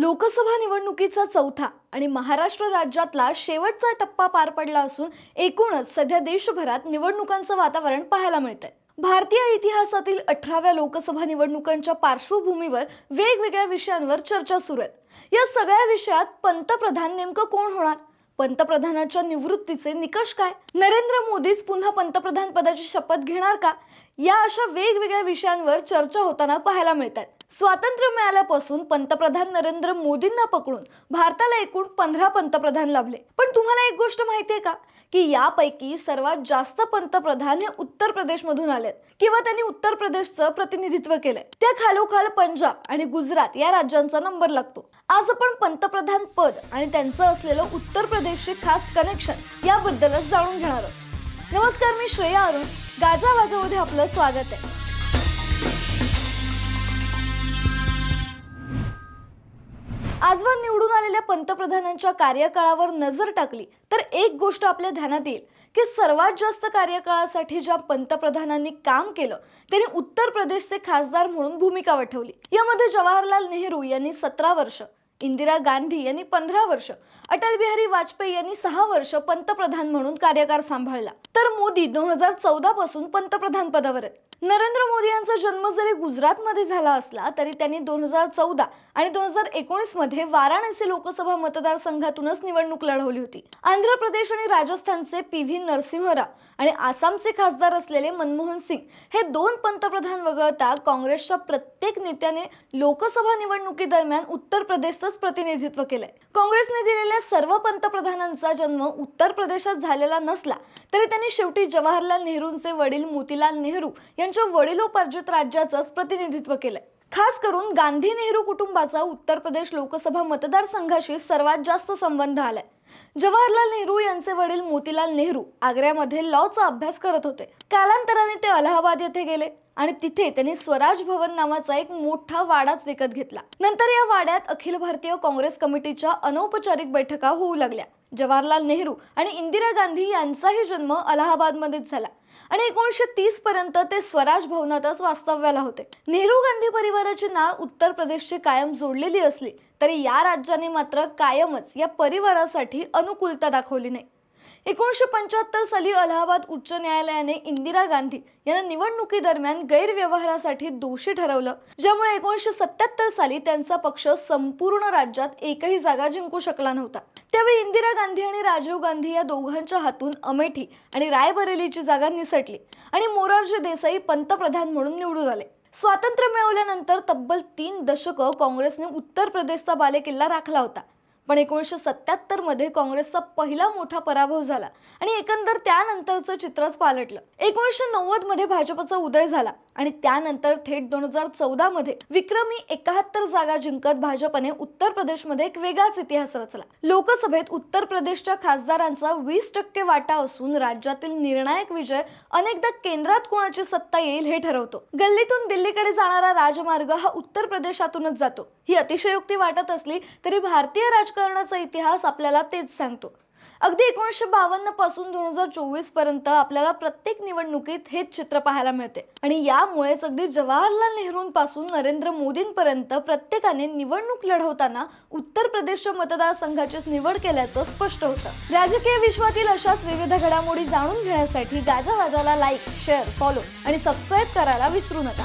लोकसभा निवडणुकीचा चौथा आणि महाराष्ट्र राज्यातला शेवटचा टप्पा पार पडला असून एकूणच सध्या देशभरात निवडणुकांचं वातावरण पाहायला मिळतंय. भारतीय इतिहासातील अठराव्या लोकसभा निवडणुकांच्या पार्श्वभूमीवर वेगवेगळ्या विषयांवर चर्चा सुरू आहेत या सगळ्या विषयात पंतप्रधान नेमकं कोण होणार? पंतप्रधानाच्या निवृत्तीचे निकष काय? नरेंद्र मोदीच पुन्हा पंतप्रधान पदाची शपथ घेणार का? या अशा वेगवेगळ्या विषयांवर चर्चा होताना पाहायला मिळतात स्वातंत्र्य मिळाल्यापासून पंतप्रधान नरेंद्र मोदींना पकडून भारताला एकूण पंधरा पंतप्रधान लाभले. पण तुम्हाला एक गोष्ट माहितीये का? की यापैकी सर्वात जास्त पंतप्रधान हे उत्तर प्रदेशमधून आलेत. किंवा त्यांनी उत्तर प्रदेशचं प्रतिनिधित्व केलंय. त्या खालोखाल पंजाब आणि गुजरात या राज्यांचा नंबर लागतो. आज आपण पंतप्रधान पद आणि त्यांचं असलेलं उत्तर प्रदेशचे खास कनेक्शन याबद्दलच जाणून घेणार आहोत. नमस्कार मी श्रेया अरुण. गाजा वाजामध्ये आपलं स्वागत आहे. आजवर निवडून आलेल्या पंतप्रधानांच्या कार्यकाळावर नजर टाकली तर एक गोष्ट आपल्या ध्यानात येईल की सर्वात जास्त कार्यकाळासाठी ज्या पंतप्रधानांनी काम केलं त्यांनी उत्तर प्रदेशचे खासदार म्हणून भूमिका वठवली यामध्ये जवाहरलाल नेहरू यांनी सतरा वर्ष इंदिरा गांधी यांनी पंधरा वर्ष अटल बिहारी वाजपेयी यांनी सहा वर्ष पंतप्रधान म्हणून कार्यकार सांभाळला. तर मोदी दोन हजार चौदा पासून पंतप्रधान पदावर आहेत. नरेंद्र मोदी यांचा जन्म जरी गुजरातमध्ये झाला असला तरी त्यांनी दोन हजार चौदा आणि दोन हजार एकोणीसमध्ये वाराणसी लोकसभा मतदारसंघातूनच निवडणूक लढवली होती. आंध्र प्रदेश आणि राजस्थानचे पी व्ही नरसिंहराव आणि आसामचे खासदार असलेले मनमोहन सिंग हे दोन पंतप्रधान वगळता काँग्रेसच्या प्रत्येक नेत्याने लोकसभा निवडणुकीदरम्यान उत्तर प्रदेशचंच प्रतिनिधित्व केलंय. काँग्रेसने दिलेल्या सर्व पंतप्रधानांचा जन्म उत्तर प्रदेशात झालेला नसला तरी त्यांनी शेवटी जवाहरलाल नेहरूंचे वडील मोतीलाल नेहरू त्यांच्या वडिलोपार्जित राज्याचंच प्रतिनिधित्व केलंय. खास करून गांधी नेहरू कुटुंबाचा उत्तर प्रदेश लोकसभा मतदारसंघाशी सर्वात जास्त संबंध आलाय. जवाहरलाल नेहरू यांचे वडील मोतीलाल नेहरू आग्र्यामध्ये लॉचा अभ्यास करत होते. कालांतराने ते अलाहाबाद येथे गेले. आणि तिथे त्यांनी स्वराज भवन नावाचा एक मोठा वाडाच विकत घेतला. नंतर या वाड्यात अखिल भारतीय काँग्रेस कमिटीच्या अनौपचारिक बैठका होऊ लागल्या. जवाहरलाल नेहरू आणि इंदिरा गांधी यांचाही जन्म अलाहाबादमध्येच झाला. आणि एकोणीसशे तीस पर्यंत ते स्वराज भवनातच वास्तव्याला होते. नेहरू गांधी परिवाराची नाळ उत्तर प्रदेशची कायम जोडलेली असली तरी या राज्याने मात्र कायमच या परिवारासाठी अनुकूलता दाखवली नाही. एकोणीसशे पंच्याहत्तर साली अलाहाबाद उच्च न्यायालयाने इंदिरा गांधी यांना निवडणुकीदरम्यान गैरव्यवहारासाठी दोषी ठरवलं ज्यामुळे एकोणीसशे सत्याहत्तर साली त्यांचा पक्ष संपूर्ण राज्यात एकही जागा जिंकू शकला नव्हता. त्यावेळी इंदिरा गांधी आणि राजीव गांधी या दोघांच्या हातून अमेठी आणि रायबरेलीची जागा निसटली आणि मोरारजी देसाई पंतप्रधान म्हणून निवडून आले. स्वातंत्र्य मिळवल्यानंतर तब्बल तीन दशकं काँग्रेसने उत्तर प्रदेशचा बालेकिल्ला राखला होता. पण एकोणीसशे सत्त्याहत्तरमध्ये काँग्रेसचा पहिला मोठा पराभव झाला आणि एकंदर त्यानंतरचं चित्रच पालटलं. एकोणीसशे नव्वदमध्ये भाजपचा उदय झाला. आणि त्यानंतर थेट दोन हजार चौदा मध्ये विक्रमी एकाहत्तर जागा जिंकत भाजपने उत्तर प्रदेशमध्ये एक वेगळाच इतिहास रचला. लोकसभेत उत्तर प्रदेशच्या खासदारांचा वीस टक्के वाटा असून राज्यातील निर्णायक विजय अनेकदा केंद्रात कोणाची सत्ता येईल हे ठरवतो. गल्लीतून दिल्लीकडे जाणारा राजमार्ग हा उत्तर प्रदेशातूनच जातो. ही अतिशयोक्ती वाटत असली तरी भारतीय राजकारणाचा इतिहास आपल्याला तेच सांगतो. अगदी एकोणीसशे बावन्नपासून दोन हजार चोवीसपर्यंत आपल्याला प्रत्येक निवडणुकीत हेच चित्र पाहायला मिळते. आणि यामुळेच अगदी जवाहरलाल नेहरूंपासून नरेंद्र मोदींपर्यंत प्रत्येकाने निवडणूक लढवताना उत्तर प्रदेशच्या मतदारसंघाचीच निवड केल्याचं स्पष्ट होतं. राजकीय विश्वातील अशाच विविध घडामोडी जाणून घेण्यासाठी गाजावाजाला लाईक शेअर फॉलो आणि सबस्क्राईब करायला विसरू नका.